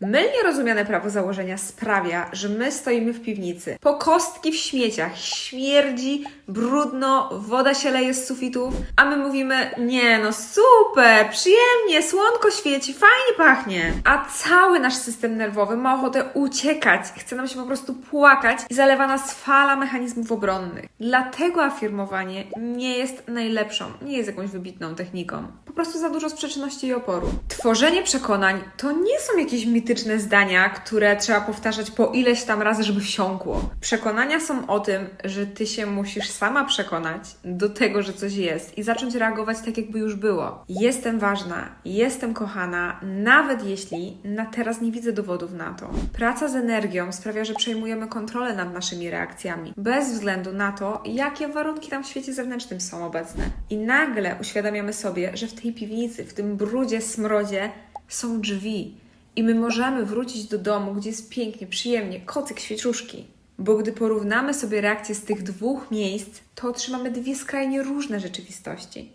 Mylnie rozumiane prawo założenia sprawia, że my stoimy w piwnicy, po kostki w śmieciach, śmierdzi, brudno, woda się leje z sufitów, a my mówimy, nie no super, przyjemnie, słonko świeci, fajnie pachnie. A cały nasz system nerwowy ma ochotę uciekać, chce nam się po prostu płakać i zalewa nas fala mechanizmów obronnych. Dlatego afirmowanie nie jest najlepszą, nie jest jakąś wybitną techniką. Po prostu za dużo sprzeczności i oporu. Tworzenie przekonań to nie są jakieś zdania, które trzeba powtarzać po ileś tam razy, żeby wsiąkło. Przekonania są o tym, że ty się musisz sama przekonać do tego, że coś jest i zacząć reagować tak, jakby już było. Jestem ważna, jestem kochana, nawet jeśli na teraz nie widzę dowodów na to. Praca z energią sprawia, że przejmujemy kontrolę nad naszymi reakcjami, bez względu na to, jakie warunki tam w świecie zewnętrznym są obecne. I nagle uświadamiamy sobie, że w tej piwnicy, w tym brudzie, smrodzie są drzwi. I my możemy wrócić do domu, gdzie jest pięknie, przyjemnie, kocyk, świeczuszki. Bo gdy porównamy sobie reakcje z tych dwóch miejsc, to otrzymamy dwie skrajnie różne rzeczywistości.